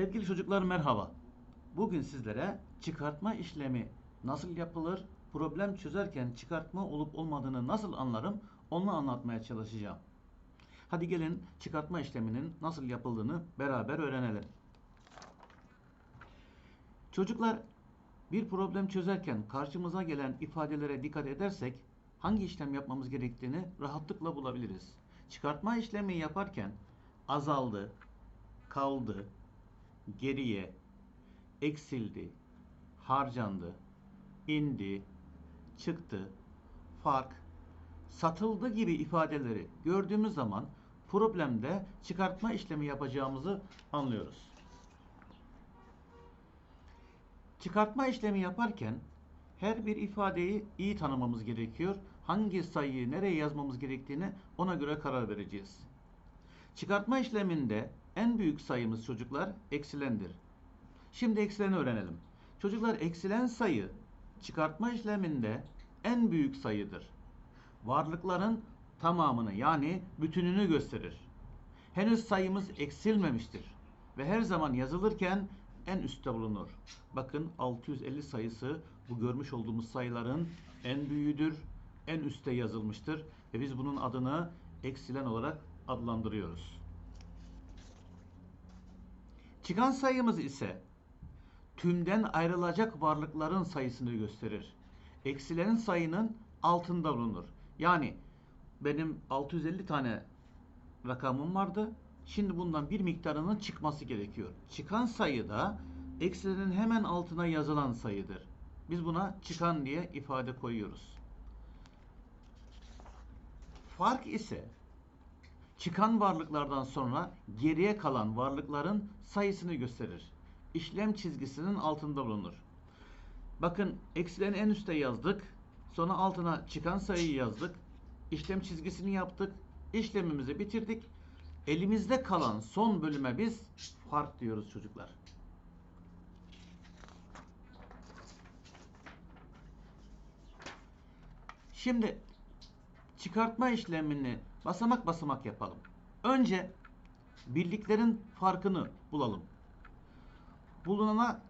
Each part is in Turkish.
Sevgili çocuklar merhaba. Bugün sizlere çıkartma işlemi nasıl yapılır, problem çözerken çıkartma olup olmadığını nasıl anlarım onu anlatmaya çalışacağım. Hadi gelin çıkartma işleminin nasıl yapıldığını beraber öğrenelim. Çocuklar bir problem çözerken karşımıza gelen ifadelere dikkat edersek hangi işlem yapmamız gerektiğini rahatlıkla bulabiliriz. Çıkartma işlemi yaparken azaldı, kaldı, geriye, eksildi, harcandı, indi, çıktı, fark, satıldı gibi ifadeleri gördüğümüz zaman problemde çıkartma işlemi yapacağımızı anlıyoruz. Çıkartma işlemi yaparken her bir ifadeyi iyi tanımamız gerekiyor. Hangi sayıyı nereye yazmamız gerektiğini ona göre karar vereceğiz. Çıkartma işleminde en büyük sayımız çocuklar eksilendir. Şimdi eksileni öğrenelim. Çocuklar eksilen sayı çıkartma işleminde en büyük sayıdır. Varlıkların tamamını yani bütününü gösterir. Henüz sayımız eksilmemiştir ve her zaman yazılırken en üstte bulunur. Bakın 650 sayısı bu görmüş olduğumuz sayıların en büyüğüdür, en üstte yazılmıştır ve biz bunun adını eksilen olarak adlandırıyoruz. Çıkan sayımız ise tümden ayrılacak varlıkların sayısını gösterir. Eksilenin sayının altında bulunur. Yani benim 650 tane rakamım vardı. Şimdi bundan bir miktarının çıkması gerekiyor. Çıkan sayı da eksilenin hemen altına yazılan sayıdır. Biz buna çıkan diye ifade koyuyoruz. Fark ise çıkan varlıklardan sonra geriye kalan varlıkların sayısını gösterir. İşlem çizgisinin altında bulunur. Bakın eksilerini en üstte yazdık. Sonra altına çıkan sayıyı yazdık. İşlem çizgisini yaptık. İşlemimizi bitirdik. Elimizde kalan son bölüme biz fark diyoruz çocuklar. Şimdi çıkartma işlemini basamak basamak yapalım. Önce birliklerin farkını bulalım. Bulunana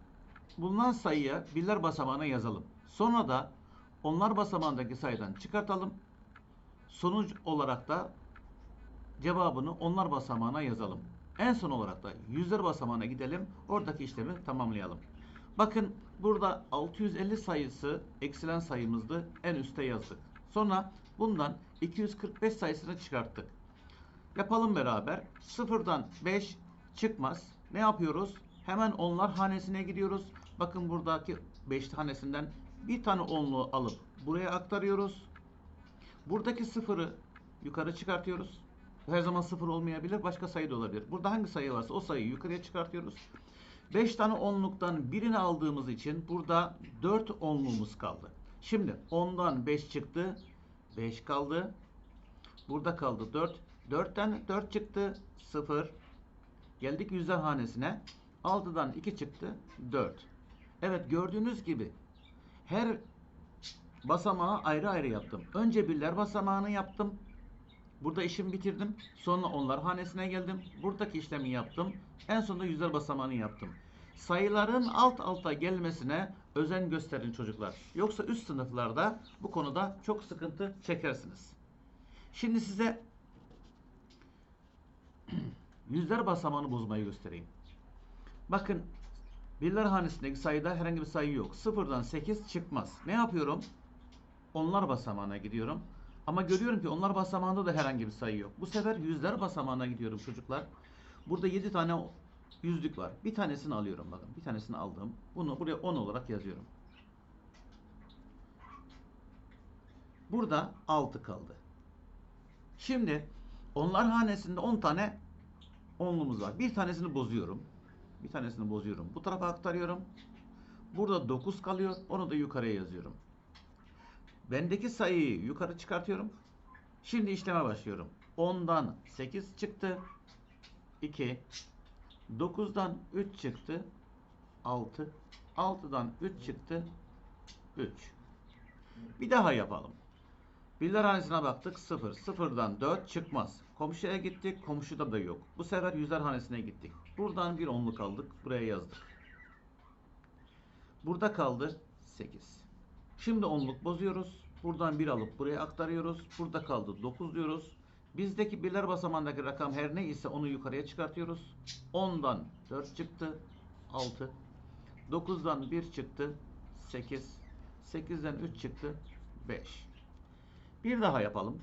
bulunan sayıya birler basamağına yazalım. Sonra da onlar basamağındaki sayıdan çıkartalım. Sonuç olarak da cevabını onlar basamağına yazalım. En son olarak da yüzler basamağına gidelim. Oradaki işlemi tamamlayalım. Bakın burada 650 sayısı eksilen sayımızdı. En üste yazdık. Sonra bundan 245 sayısını çıkarttık. Yapalım beraber. Sıfırdan 5 çıkmaz. Ne yapıyoruz? Hemen onlar hanesine gidiyoruz. Bakın buradaki 5 tanesinden bir tane onluğu alıp buraya aktarıyoruz. Buradaki sıfırı yukarı çıkartıyoruz. Her zaman sıfır olmayabilir. Başka sayı da olabilir. Burada hangi sayı varsa o sayıyı yukarıya çıkartıyoruz. 5 tane onluktan birini aldığımız için burada 4 onluğumuz kaldı. Şimdi 10'dan 5 çıktı. 5 kaldı. Burada kaldı 4. 4'ten 4 çıktı. 0. Geldik yüzler hanesine. 6'dan 2 çıktı. 4. Evet gördüğünüz gibi her basamağı ayrı ayrı yaptım. Önce birler basamağını yaptım. Burada işimi bitirdim. Sonra onlar hanesine geldim. Buradaki işlemi yaptım. En sonunda yüzler basamağını yaptım. Sayıların alt alta gelmesine özen gösterin çocuklar. Yoksa üst sınıflarda bu konuda çok sıkıntı çekersiniz. Şimdi size yüzler basamağını bozmayı göstereyim. Bakın birler hanesindeki sayıda herhangi bir sayı yok. Sıfırdan 8 çıkmaz. Ne yapıyorum? Onlar basamağına gidiyorum. Ama görüyorum ki onlar basamağında da herhangi bir sayı yok. Bu sefer yüzler basamağına gidiyorum çocuklar. Burada 7 tane yüzlük var. Bir tanesini alıyorum bakın. Bir tanesini aldım. Bunu buraya 10 olarak yazıyorum. Burada 6 kaldı. Şimdi onlar hanesinde 10 tane onlumuz var. Bir tanesini bozuyorum. Bir tanesini bozuyorum. Bu tarafa aktarıyorum. Burada 9 kalıyor. Onu da yukarıya yazıyorum. Bendeki sayıyı yukarı çıkartıyorum. Şimdi işleme başlıyorum. 10'dan 8 çıktı. 2 9'dan 3 çıktı. 6 6'dan 3 çıktı. 3 Bir daha yapalım. Birler hanesine baktık 0. 0'dan 4 çıkmaz. Komşuya gittik. Komşuda da yok. Bu sefer yüzler hanesine gittik. Buradan bir onluk aldık. Buraya yazdık. Burada kaldı 8. Şimdi onluk bozuyoruz. Buradan 1 alıp buraya aktarıyoruz. Burada kaldı 9 diyoruz. Bizdeki birler basamağındaki rakam her ne ise onu yukarıya çıkartıyoruz. 10'dan 4 çıktı 6. 9'dan 1 çıktı 8. 8'den 3 çıktı 5. Bir daha yapalım.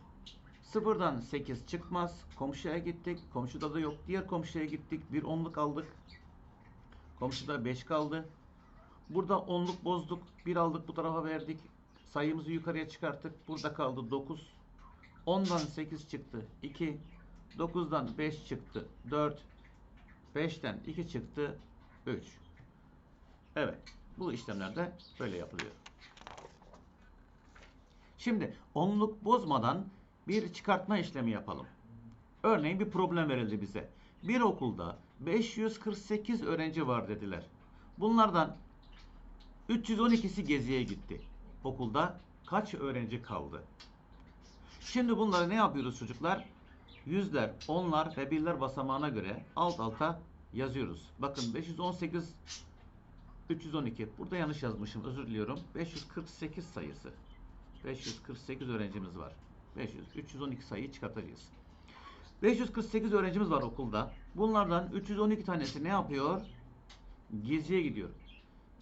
0'dan 8 çıkmaz. Komşuya gittik. Komşuda da yok. Diğer komşuya gittik. Bir onluk aldık. Komşuda 5 kaldı. Burada onluk bozduk. 1 aldık bu tarafa verdik. Sayımızı yukarıya çıkarttık. Burada kaldı 9. 10'dan 8 çıktı 2. 9'dan 5 çıktı 4. 5'ten 2 çıktı 3. Evet. Bu işlemlerde böyle yapılıyor. Şimdi onluk bozmadan bir çıkartma işlemi yapalım. Örneğin bir problem verildi bize. Bir okulda 548 öğrenci var dediler. Bunlardan 312'si geziye gitti. Okulda kaç öğrenci kaldı? Şimdi bunları ne yapıyoruz çocuklar? Yüzler, onlar ve birler basamağına göre alt alta yazıyoruz. Bakın 518 312. Burada yanlış yazmışım. Özür diliyorum. 548 sayısı. 548 öğrencimiz var. 500 312 sayıyı çıkartacağız. 548 öğrencimiz var okulda. Bunlardan 312 tanesi ne yapıyor? Geziye gidiyor.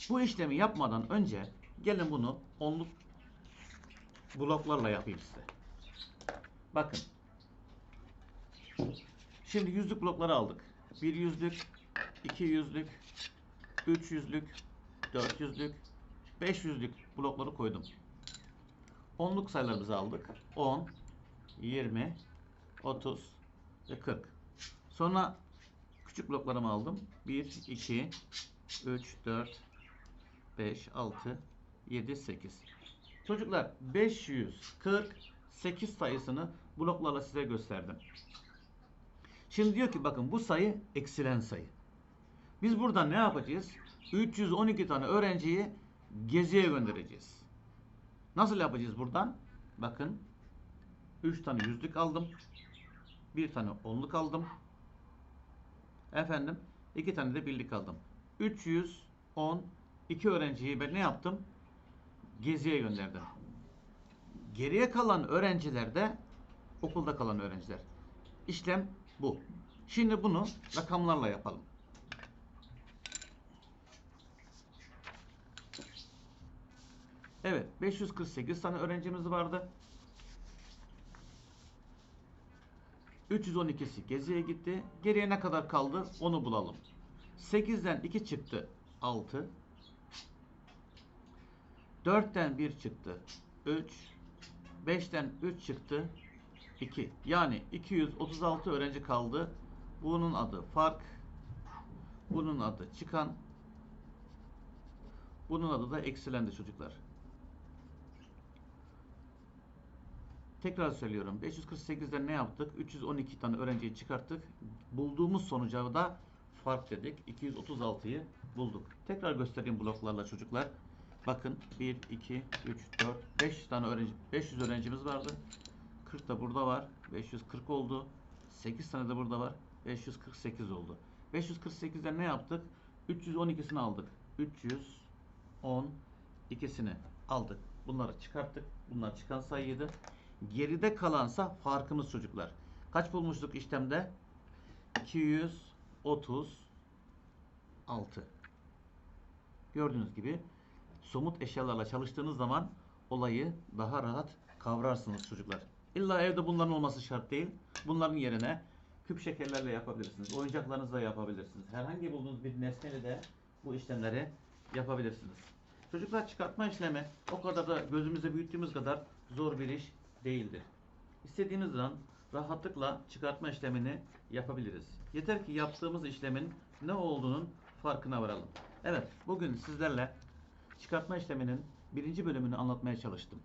Bu işlemi yapmadan önce gelin bunu onluk bloklarla yapayım size. Bakın. Şimdi yüzlük blokları aldık. Bir yüzlük, iki yüzlük, üç yüzlük, dört yüzlük, beş yüzlük blokları koydum. Onluk sayılarımızı aldık. 10, 20, 30 ve 40. Sonra küçük bloklarımı aldım. 1, 2, 3, 4, 5, 6, 7, 8. Çocuklar 548 sayısını bloklarla size gösterdim. Şimdi diyor ki bakın bu sayı eksilen sayı. Biz buradan ne yapacağız? 312 tane öğrenciyi geziye göndereceğiz. Nasıl yapacağız buradan? Bakın 3 tane yüzlük aldım. 1 tane onluk aldım. Efendim 2 tane de birlik aldım. 310 2 öğrenciyi ben ne yaptım? Geziye gönderdim. Geriye kalan öğrenciler de okulda kalan öğrenciler. İşlem bu. Şimdi bunu rakamlarla yapalım. Evet, 548 tane öğrencimiz vardı. 312'si geziye gitti. Geriye ne kadar kaldı onu bulalım. 8'den 2 çıktı 6. 4'ten 1 çıktı 3. 5'ten 3 çıktı 2. Yani 236 öğrenci kaldı. Bunun adı fark. Bunun adı çıkan. Bunun adı da eksilendi çocuklar. Tekrar söylüyorum. 548'den ne yaptık? 312 tane öğrenciyi çıkarttık. Bulduğumuz sonuca da fark dedik. 236'yı bulduk. Tekrar göstereyim bloklarla çocuklar. Bakın 1, 2, 3, 4, 5 tane öğrenci, 500 öğrencimiz vardı. 40 da burada var. 540 oldu. 8 tane de burada var. 548 oldu. 548'den ne yaptık? 312'sini aldık. 310 ikisini aldık. Bunları çıkarttık. Bunlar çıkan sayıydı. Geride kalansa farkımız çocuklar. Kaç bulmuştuk işlemde? 236. Gördüğünüz gibi somut eşyalarla çalıştığınız zaman olayı daha rahat kavrarsınız çocuklar. İlla evde bunların olması şart değil. Bunların yerine küp şekerlerle yapabilirsiniz. Oyuncaklarınızla yapabilirsiniz. Herhangi bulduğunuz bir nesneyle de bu işlemleri yapabilirsiniz. Çocuklar çıkartma işlemi o kadar da gözümüzde büyüttüğümüz kadar zor bir iş değildir. İstediğimiz zaman rahatlıkla çıkartma işlemini yapabiliriz. Yeter ki yaptığımız işlemin ne olduğunun farkına varalım. Evet, bugün sizlerle çıkartma işleminin birinci bölümünü anlatmaya çalıştım.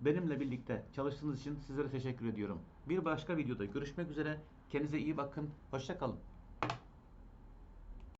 Benimle birlikte çalıştığınız için sizlere teşekkür ediyorum. Bir başka videoda görüşmek üzere. Kendinize iyi bakın. Hoşça kalın.